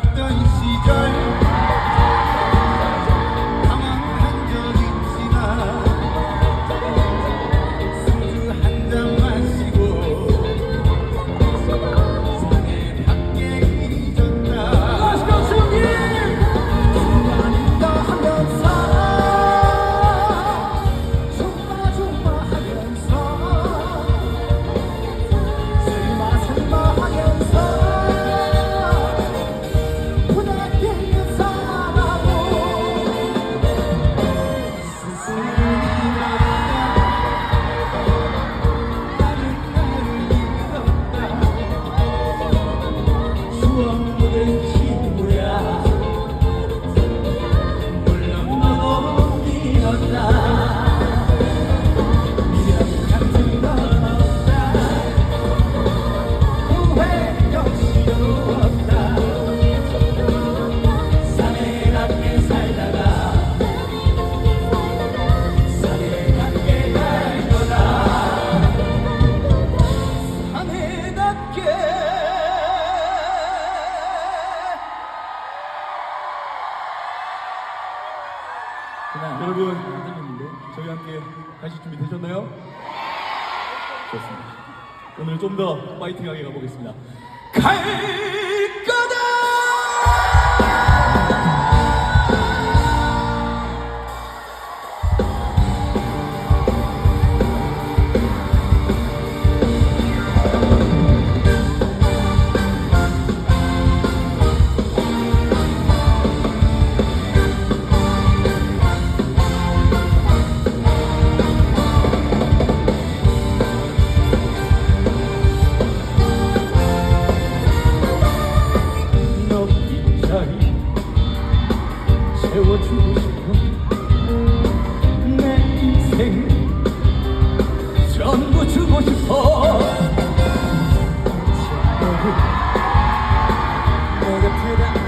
等西斋。 좋습니다. 오늘 좀 더 파이팅하게 가보겠습니다. 갈까? 채워주고 싶어. 내 인생 전부 주고 싶어. 내가 필요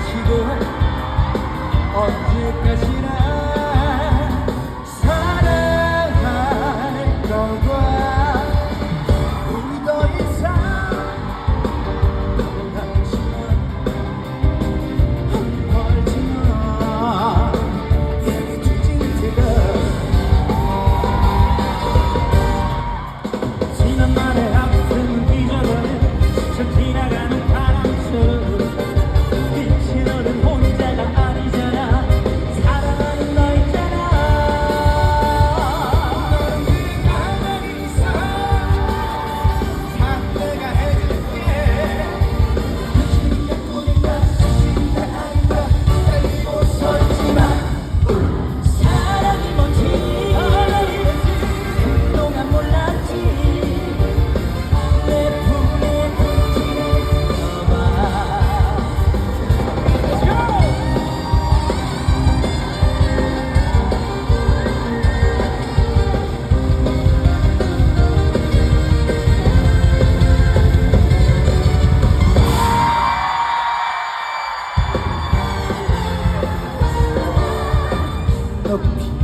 他的骨